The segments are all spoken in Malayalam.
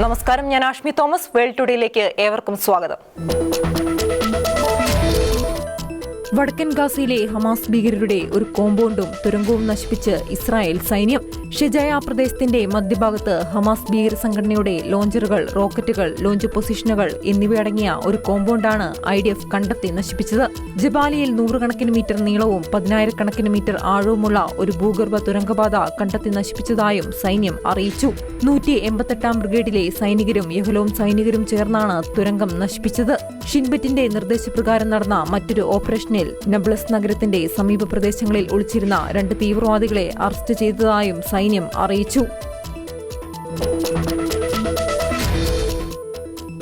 നമസ്കാരം ഞാൻ ആഷ്മി തോമസ്. വേൾഡ് ടുഡേയിലേക്ക് ഏവർക്കും സ്വാഗതം. വടക്കൻ ഗാസയിലെ ഹമാസ് ഭീകരരുടെ ഒരു കോമ്പൗണ്ടും തുരങ്കവും നശിപ്പിച്ച് ഇസ്രായേൽ സൈന്യം ഷിജയ പ്രദേശത്തിന്റെ മധ്യഭാഗത്ത് ഹമാസ് ഭീകര സംഘടനയുടെ ലോഞ്ചറുകൾ റോക്കറ്റുകൾ ലോഞ്ച് പൊസിഷനുകൾ എന്നിവയടങ്ങിയ ഒരു കോമ്പൗണ്ടാണ് ഐ ഡി എഫ് കണ്ടെത്തി നശിപ്പിച്ചത്. ജബാലിയിൽ നൂറുകണക്കിന് മീറ്റർ നീളവും പതിനായിരക്കണക്കിന് മീറ്റർ ആഴവുമുള്ള ഒരു ഭൂഗർഭ തുരങ്കപാത കണ്ടെത്തി നശിപ്പിച്ചതായും സൈന്യം അറിയിച്ചു. നൂറ്റി എൺപത്തെട്ടാം ബ്രിഗേഡിലെ സൈനികരും യഹലോം സൈനികരും ചേർന്നാണ് തുരങ്കം നശിപ്പിച്ചത്. ഷിൻബറ്റിന്റെ നിർദ്ദേശപ്രകാരം നടന്ന മറ്റൊരു ഓപ്പറേഷനിൽ നബ്ലസ് നഗരത്തിന്റെ സമീപ പ്രദേശങ്ങളിൽ ഒളിച്ചിരുന്ന രണ്ട് തീവ്രവാദികളെ അറസ്റ്റ് ചെയ്തതായും അറിയിച്ചു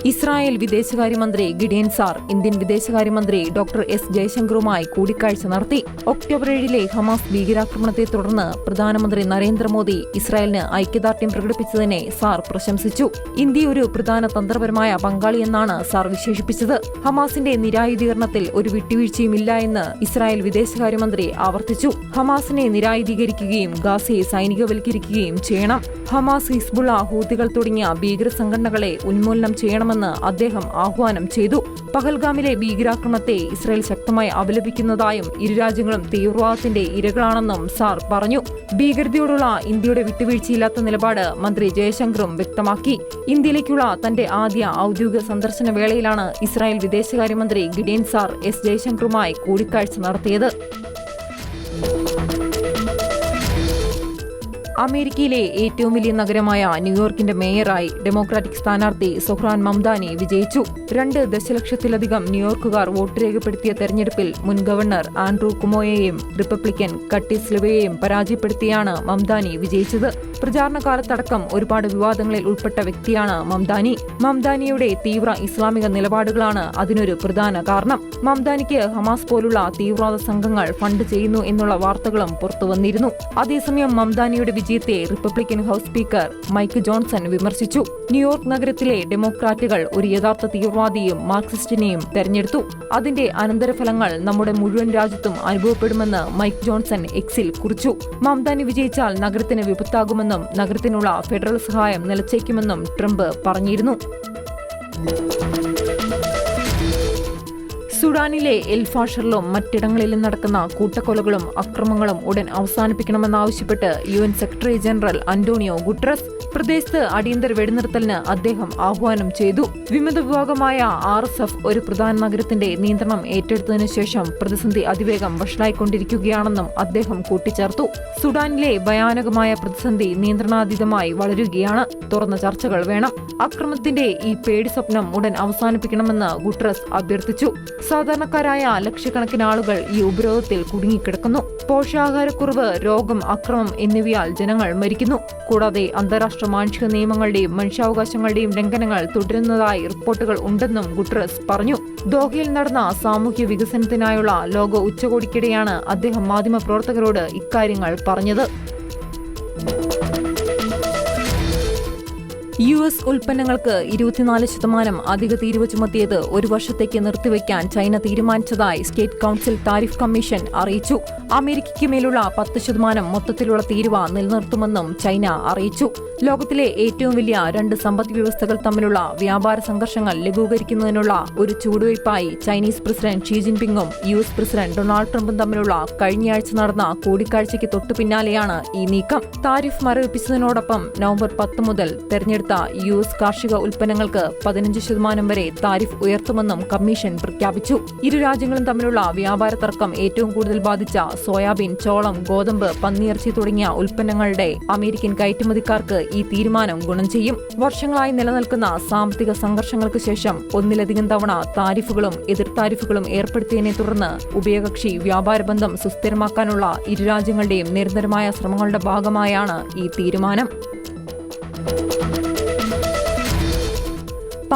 ഇസ്രായേൽ വിദേശകാര്യമന്ത്രി ഗിഡിയൻ സാർ ഇന്ത്യൻ വിദേശകാര്യമന്ത്രി ഡോക്ടർ എസ് ജയശങ്കറുമായി കൂടിക്കാഴ്ച നടത്തി. ഒക്ടോബർ ഏഴിലെ ഹമാസ് ഭീകരാക്രമണത്തെ തുടർന്ന് പ്രധാനമന്ത്രി നരേന്ദ്രമോദി ഇസ്രായേലിന് ഐക്യദാർഢ്യം പ്രകടിപ്പിച്ചതിനെ സാർ പ്രശംസിച്ചു. ഇന്ത്യ ഒരു പ്രധാന തന്ത്രപരമായ പങ്കാളിയെന്നാണ് സാർ വിശേഷിപ്പിച്ചത്. ഹമാസിന്റെ നിരായുധീകരണത്തിൽ ഒരു വിട്ടുവീഴ്ചയുമില്ല എന്ന് ഇസ്രായേൽ വിദേശകാര്യമന്ത്രി ആവർത്തിച്ചു. ഹമാസിനെ നിരായുധീകരിക്കുകയും ഗാസയെ സൈനികവൽക്കരിക്കുകയും ചെയ്യണം. ഹമാസ് ഹിസ്ബുള്ള ഹൂതികൾ തുടങ്ങിയ ഭീകര സംഘടനകളെ ഉന്മൂലനം ചെയ്യണമെന്ന് അദ്ദേഹം ആഹ്വാനം ചെയ്തു. പഹൽഗാമിലെ ഭീകരാക്രമണത്തെ ഇസ്രായേൽ ശക്തമായി അപലപിക്കുന്നതായും ഇരു രാജ്യങ്ങളും തീവ്രവാദത്തിന്റെ ഇരകളാണെന്നും സാർ പറഞ്ഞു. ഭീകരതയോടുള്ള ഇന്ത്യയുടെ വിട്ടുവീഴ്ചയില്ലാത്ത നിലപാട് മന്ത്രി ജയശങ്കറും വ്യക്തമാക്കി. ഇന്ത്യയിലേക്കുള്ള തന്റെ ആദ്യ ഔദ്യോഗിക സന്ദർശന വേളയിലാണ് ഇസ്രായേൽ വിദേശകാര്യമന്ത്രി ഗിഡേൻ സാർ എസ് ജയശങ്കറുമായി കൂടിക്കാഴ്ച നടത്തിയത്. അമേരിക്കയിലെ ഏറ്റവും വലിയ നഗരമായ ന്യൂയോർക്കിന്റെ മേയറായി ഡെമോക്രാറ്റിക് സ്ഥാനാർത്ഥി സുഹ്റാൻ മംദാനി വിജയിച്ചു. രണ്ട് ദശലക്ഷത്തിലധികം ന്യൂയോർക്കുകാർ വോട്ട് രേഖപ്പെടുത്തിയ തെരഞ്ഞെടുപ്പിൽ മുൻ ഗവർണർ ആൻഡ്രൂ കുമോയെയും റിപ്പബ്ലിക്കൻ കട്ടിസ് ലിവയെയും പരാജയപ്പെടുത്തിയാണ് മംദാനി വിജയിച്ചത്. പ്രചാരണ കാലത്തടക്കം ഒരുപാട് വിവാദങ്ങളിൽ ഉൾപ്പെട്ട വ്യക്തിയാണ് മംദാനി. മംദാനിയുടെ തീവ്ര ഇസ്ലാമിക നിലപാടുകളാണ് അതിനൊരു പ്രധാന കാരണം. മംദാനിക്ക് ഹമാസ് പോലുള്ള തീവ്രവാദ സംഘങ്ങൾ ഫണ്ട് ചെയ്യുന്നു എന്നുള്ള വാർത്തകളും പുറത്തുവന്നിരുന്നു. അതേസമയം മംദാനിയുടെ വിജയത്തെ republican house speaker Mike Johnson വിമർശിച്ചു. ന്യൂയോർക്ക് നഗരത്തിലെ ഡെമോക്രാറ്റുകൾ ഒരു യഥാർത്ഥ തീവ്രവാദിയും മാർക്സിസ്റ്റിനെയും തെരഞ്ഞെടുത്തു. അതിന്റെ അനന്തരഫലങ്ങൾ നമ്മുടെ മുഴുവൻ രാജ്യത്തും അനുഭവപ്പെടുമെന്ന് മൈക്ക് ജോൺസൺ എക്സിൽ കുറിച്ചു. മംതാനി വിജയിച്ചാൽ നഗരത്തിന് വിപത്താകുമെന്നും നഗരത്തിനുള്ള ഫെഡറൽ സഹായം നിലച്ചേക്കുമെന്നും ട്രംപ് പറഞ്ഞിരുന്നു. സുഡാനിലെ എൽഫാഷറിലും മറ്റിടങ്ങളിലും നടക്കുന്ന കൂട്ടക്കൊലകളും അക്രമങ്ങളും ഉടൻ അവസാനിപ്പിക്കണമെന്നാവശ്യപ്പെട്ട് U N secretary general Antonio Guterres പ്രദേശത്ത് അടിയന്തര വെടിനിർത്തലിന് അദ്ദേഹം ആഹ്വാനം ചെയ്തു. വിമത വിഭാഗമായ ആർ എസ് എഫ് ഒരു പ്രധാന നഗരത്തിന്റെ നിയന്ത്രണം ഏറ്റെടുത്തതിനു ശേഷം പ്രതിസന്ധി അതിവേഗം വഷളായിക്കൊണ്ടിരിക്കുകയാണെന്നും അദ്ദേഹം കൂട്ടിച്ചേർത്തു. സുഡാനിലെ ഭയാനകമായ പ്രതിസന്ധി നിയന്ത്രണാതീതമായി വളരുകയാണ്. തുറന്ന ചർച്ചകൾ വേണം. അക്രമത്തിന്റെ ഈ പേടി സ്വപ്നം ഉടൻ അവസാനിപ്പിക്കണമെന്ന് ഗുട്രസ് അഭ്യർത്ഥിച്ചു. സാധാരണക്കാരായ ലക്ഷക്കണക്കിന് ആളുകൾ ഈ ഉപരോധത്തിൽ കുടുങ്ങിക്കിടക്കുന്നു. പോഷകാഹാരക്കുറവ് രോഗം അക്രമം എന്നിവയാൽ ജനങ്ങൾ മരിക്കുന്നു. കൂടാതെ അന്താരാഷ്ട്ര മാനുഷിക നിയമങ്ങളുടെയും മനുഷ്യാവകാശങ്ങളുടെയും ലംഘനങ്ങൾ തുടരുന്നതായി റിപ്പോർട്ടുകൾ ഉണ്ടെന്നും ഗുട്രസ് പറഞ്ഞു. ദോഹയിൽ നടന്ന സാമൂഹ്യ വികസനത്തിനായുള്ള ലോക ഉച്ചകോടിക്കിടെയാണ് അദ്ദേഹം മാധ്യമപ്രവർത്തകരോട് ഇക്കാര്യങ്ങൾ പറഞ്ഞത്. യു എസ് ഉൽപ്പന്നങ്ങൾക്ക് ഇരുപത്തിനാല് ശതമാനം അധിക തീരുവ ചുമത്തിയത് ഒരു വർഷത്തേക്ക് നിർത്തിവെക്കാൻ ചൈന തീരുമാനിച്ചതായി സ്റ്റേറ്റ് കൌൺസിൽ താരിഫ് കമ്മീഷൻ അറിയിച്ചു. അമേരിക്കയ്ക്ക് മേലുള്ള പത്ത് ശതമാനം മൊത്തത്തിലുള്ള തീരുവ നിലനിർത്തുമെന്നും ചൈന അറിയിച്ചു. ലോകത്തിലെ ഏറ്റവും വലിയ രണ്ട് സമ്പദ് വ്യവസ്ഥകൾ തമ്മിലുള്ള വ്യാപാര സംഘർഷങ്ങൾ ലഘൂകരിക്കുന്നതിനുള്ള ഒരു ചുവടുവയ്പായി ചൈനീസ് പ്രസിഡന്റ് ഷീ ജിൻപിങ്ങും യു എസ് പ്രസിഡന്റ് ഡൊണാൾഡ് ട്രംപും തമ്മിലുള്ള കഴിഞ്ഞയാഴ്ച നടന്ന കൂടിക്കാഴ്ചയ്ക്ക് തൊട്ടു പിന്നാലെയാണ് ഈ നീക്കം. താരിഫ് മരവിപ്പിച്ചതിനോടൊപ്പം നവംബർ പത്ത് മുതൽ തെരഞ്ഞെടുത്ത യു എസ് കാർഷിക ഉൽപ്പന്നങ്ങൾക്ക് പതിനഞ്ച് ശതമാനം വരെ താരിഫ് ഉയർത്തുമെന്നും കമ്മീഷൻ പ്രഖ്യാപിച്ചു. ഇരു രാജ്യങ്ങളും തമ്മിലുള്ള വ്യാപാര തർക്കം ഏറ്റവും കൂടുതൽ ബാധിച്ച സോയാബീൻ ചോളം ഗോതമ്പ് പന്നിയിറച്ചി തുടങ്ങിയ ഉൽപ്പന്നങ്ങളുടെ അമേരിക്കൻ കയറ്റുമതിക്കാർക്ക് ഈ തീരുമാനം ഗുണം ചെയ്യും. വർഷങ്ങളായി നിലനിൽക്കുന്ന സാമ്പത്തിക സംഘർഷങ്ങൾക്ക് ശേഷം ഒന്നിലധികം തവണ താരിഫുകളും എതിർ താരിഫുകളും ഏർപ്പെടുത്തിയതിനെ തുടർന്ന് ഉഭയകക്ഷി വ്യാപാര ബന്ധം സുസ്ഥിരമാക്കാനുള്ള ഇരു രാജ്യങ്ങളുടെയും നിരന്തരമായ ശ്രമങ്ങളുടെ ഭാഗമായാണ് ഈ തീരുമാനം.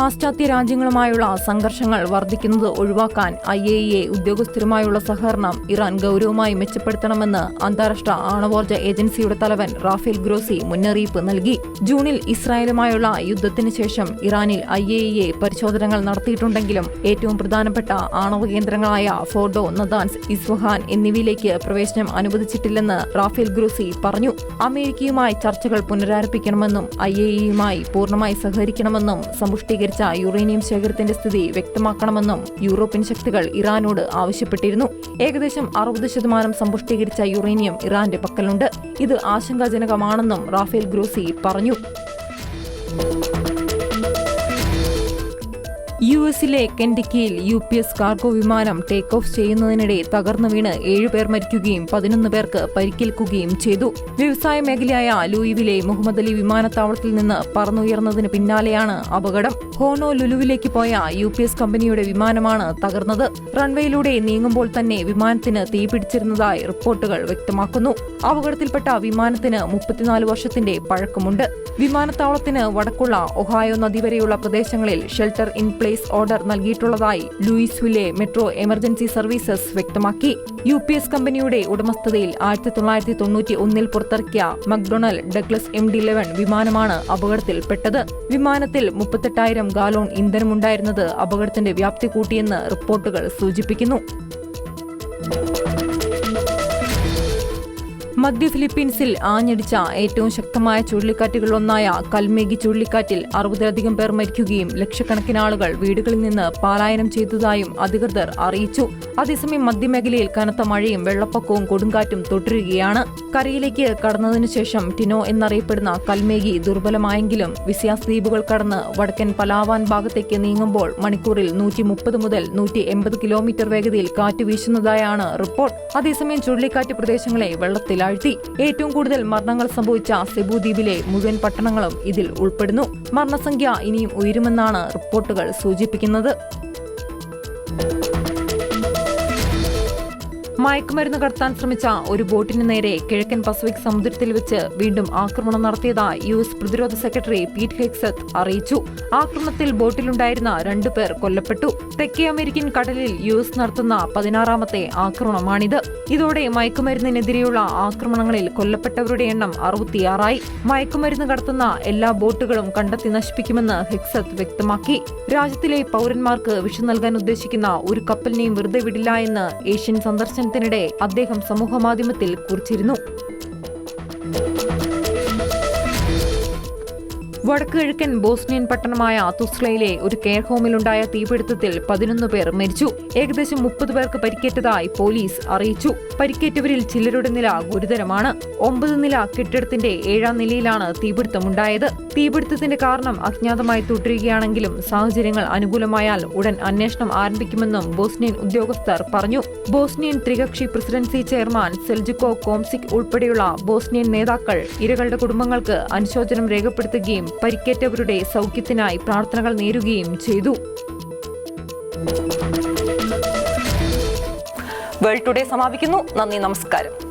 പാശ്ചാത്യ രാജ്യങ്ങളുമായുള്ള സംഘർഷങ്ങൾ വർദ്ധിക്കുന്നത് ഒഴിവാക്കാൻ ഐ എ ഇ എ ഉദ്യോഗസ്ഥരുമായുള്ള സഹകരണം ഇറാൻ ഗൌരവമായി മെച്ചപ്പെടുത്തണമെന്ന് അന്താരാഷ്ട്ര ആണവോർജ ഏജൻസിയുടെ തലവൻ റാഫേൽ ഗ്രോസി മുന്നറിയിപ്പ് നൽകി. ജൂണിൽ ഇസ്രായേലുമായുള്ള യുദ്ധത്തിന് ശേഷം ഇറാനിൽ ഐ എ ഇ എ പരിശോധനകൾ നടത്തിയിട്ടുണ്ടെങ്കിലും ഏറ്റവും പ്രധാനപ്പെട്ട ആണവ കേന്ദ്രങ്ങളായ ഫോർഡോ നദാൻസ് ഇസ്വഹാൻ എന്നിവയിലേക്ക് പ്രവേശനം അനുവദിച്ചിട്ടില്ലെന്ന് റാഫേൽ ഗ്രോസി പറഞ്ഞു. അമേരിക്കയുമായി ചർച്ചകൾ പുനരാരംഭിക്കണമെന്നും ഐ എ ഇയുമായി പൂർണമായി സഹകരിക്കണമെന്നും സമ്പുഷ്ടീകരിച്ച യുറേനിയം ശേഖരത്തിന്റെ സ്ഥിതി വ്യക്തമാക്കണമെന്നും യൂറോപ്യൻ ശക്തികൾ ഇറാനോട് ആവശ്യപ്പെട്ടിരുന്നു. ഏകദേശം അറുപത് ശതമാനം സമ്പുഷ്ടീകരിച്ച യുറേനിയം ഇറാന്റെ പക്കലുണ്ട്. ഇത് ആശങ്കാജനകമാണെന്നും റാഫേൽ ഗ്രോസി പറഞ്ഞു. യു എസിലെ കെൻഡിക്കിയിൽ യു പി എസ് കാർഗോ വിമാനം ടേക്ക് ഓഫ് ചെയ്യുന്നതിനിടെ തകർന്നു വീണ് ഏഴുപേർ മരിക്കുകയും പതിനൊന്ന് പേർക്ക് പരിക്കേൽക്കുകയും ചെയ്തു. വ്യവസായ മേഖലയായ ലൂയിവിലെ മുഹമ്മദ് അലി വിമാനത്താവളത്തിൽ നിന്ന് പറന്നുയർന്നതിന് പിന്നാലെയാണ് അപകടം. ഹോണോ ലുലുവിലേക്ക് പോയ യു പി എസ് കമ്പനിയുടെ വിമാനമാണ് തകർന്നത്. റൺവേയിലൂടെ നീങ്ങുമ്പോൾ തന്നെ വിമാനത്തിന് തീപിടിച്ചിരുന്നതായി റിപ്പോർട്ടുകൾ വ്യക്തമാക്കുന്നു. അപകടത്തിൽപ്പെട്ട വിമാനത്തിന് മുപ്പത്തിനാല് വർഷത്തിന്റെ പഴക്കമുണ്ട്. വിമാനത്താവളത്തിന് വടക്കുള്ള ഒഹായോ നദി വരെയുള്ള പ്രദേശങ്ങളിൽ ഷെൽട്ടർ ഇൻ ഓർഡർ നൽകിയിട്ടുള്ളതായി Louisville metro emergency services വ്യക്തമാക്കി. യു പി എസ് കമ്പനിയുടെ ഉടമസ്ഥതയിൽ ആയിരത്തി തൊള്ളായിരത്തി തൊണ്ണൂറ്റി ഒന്നിൽ പുറത്തിറക്കിയ McDonnell Douglas M D eleven വിമാനമാണ് അപകടത്തിൽപ്പെട്ടത്. വിമാനത്തിൽ മുപ്പത്തെട്ടായിരം ഗാലോൺ ഇന്ധനമുണ്ടായിരുന്നത് അപകടത്തിന്റെ വ്യാപ്തി കൂട്ടിയെന്ന് റിപ്പോർട്ടുകൾ സൂചിപ്പിക്കുന്നു. മധ്യ ഫിലിപ്പീൻസിൽ ആഞ്ഞടിച്ച ഏറ്റവും ശക്തമായ ചുഴലിക്കാറ്റുകളിലൊന്നായ കൽമേഗി ചുഴലിക്കാറ്റിൽ അറുപതിലധികം പേർ മരിക്കുകയും ലക്ഷക്കണക്കിന് ആളുകൾ വീടുകളിൽ നിന്ന് പലായനം ചെയ്തതായും അധികൃതർ അറിയിച്ചു. അതേസമയം മധ്യമേഖലയിൽ കനത്ത മഴയും വെള്ളപ്പൊക്കവും കൊടുങ്കാറ്റും തുടരുകയാണ്. കരയിലേക്ക് കടന്നതിനു ശേഷം ടിനോ എന്നറിയപ്പെടുന്ന കൽമേഗി ദുർബലമായെങ്കിലും വിസ്യാസ് ദ്വീപുകൾ കടന്ന് വടക്കൻ പലാവാൻ ഭാഗത്തേക്ക് നീങ്ങുമ്പോൾ മണിക്കൂറിൽ നൂറ്റി മുപ്പത് മുതൽ നൂറ്റി എൺപത് കിലോമീറ്റർ വേഗതയിൽ കാറ്റ് വീശുന്നതായാണ് റിപ്പോർട്ട്. അതേസമയം ചുഴലിക്കാറ്റ് പ്രദേശങ്ങളെ വെള്ളത്തിലാഴ്ത്തി ഏറ്റവും കൂടുതൽ മരണങ്ങൾ സംഭവിച്ച സെബു ദ്വീപിലെ മുഴുവൻ പട്ടണങ്ങളും ഇതിൽ ഉൾപ്പെടുന്നു. മരണസംഖ്യ ഇനിയും ഉയരുമെന്നാണ് റിപ്പോർട്ടുകൾ സൂചിപ്പിക്കുന്നത്. മയക്കുമരുന്ന് കടത്താൻ ശ്രമിച്ച ഒരു ബോട്ടിന് നേരെ കിഴക്കൻ പസഫിക് സമുദ്രത്തിൽ വെച്ച് വീണ്ടും ആക്രമണം നടത്തിയതായി യു എസ് പ്രതിരോധ സെക്രട്ടറി പീറ്റ് ഹെക്സത്ത് അറിയിച്ചു. ആക്രമണത്തിൽ ബോട്ടിലുണ്ടായിരുന്ന രണ്ടു പേർ കൊല്ലപ്പെട്ടു. തെക്കേ അമേരിക്കൻ കടലിൽ യു എസ് നടത്തുന്ന പതിനാറാമത്തെ ആക്രമണമാണിത്. ഇതോടെ മയക്കുമരുന്നിനെതിരെയുള്ള ആക്രമണങ്ങളിൽ കൊല്ലപ്പെട്ടവരുടെ എണ്ണം അറുപത്തിയാറായി. മയക്കുമരുന്ന് കടത്തുന്ന എല്ലാ ബോട്ടുകളും കണ്ടെത്തി നശിപ്പിക്കുമെന്ന് ഹെക്സത്ത് വ്യക്തമാക്കി. രാജ്യത്തിലെ പൗരന്മാർക്ക് വിഷു നൽകാൻ ഉദ്ദേശിക്കുന്ന ഒരു കപ്പലിനെയും വെറുതെ വിടില്ല എന്ന് ഏഷ്യൻ സന്ദർശനത്തിനിടെ അദ്ദേഹം സമൂഹമാധ്യമത്തിൽ കുറിച്ചിരുന്നു വടക്ക് കിഴക്കൻ ബോസ്നിയൻ പട്ടണമായ തുസ്ലയിലെ ഒരു കെയർ ഹോമിലുണ്ടായ തീപിടുത്തത്തിൽ പതിനൊന്ന് പേർ മരിച്ചു. ഏകദേശം മുപ്പത് പേർക്ക് പരിക്കേറ്റതായി പോലീസ് അറിയിച്ചു. പരിക്കേറ്റവരിൽ ചിലരുടെ നില ഗുരുതരമാണ്. ഒമ്പത് നില കെട്ടിടത്തിന്റെ ഏഴാം നിലയിലാണ് തീപിടുത്തമുണ്ടായത്. തീപിടുത്തത്തിന്റെ കാരണം അജ്ഞാതമായി തുടരുകയാണെങ്കിലും സാഹചര്യങ്ങൾ അനുകൂലമായാൽ ഉടൻ അന്വേഷണം ആരംഭിക്കുമെന്നും ബോസ്നിയൻ ഉദ്യോഗസ്ഥർ പറഞ്ഞു. ബോസ്നിയൻ ത്രികക്ഷി പ്രസിഡൻസി ചെയർമാൻ സെൽജുക്കോ കോംസിക് ഉൾപ്പെടെയുള്ള ബോസ്നിയൻ നേതാക്കൾ ഇരകളുടെ കുടുംബങ്ങൾക്ക് അനുശോചനം രേഖപ്പെടുത്തുകയും പരിക്കേറ്റവരുടെ സൗഖ്യത്തിനായി പ്രാർത്ഥനകൾ നേരുകയും ചെയ്തു. വേൾഡ് ടുഡേ സമാപിക്കുന്നു. നന്ദി നമസ്കാരം.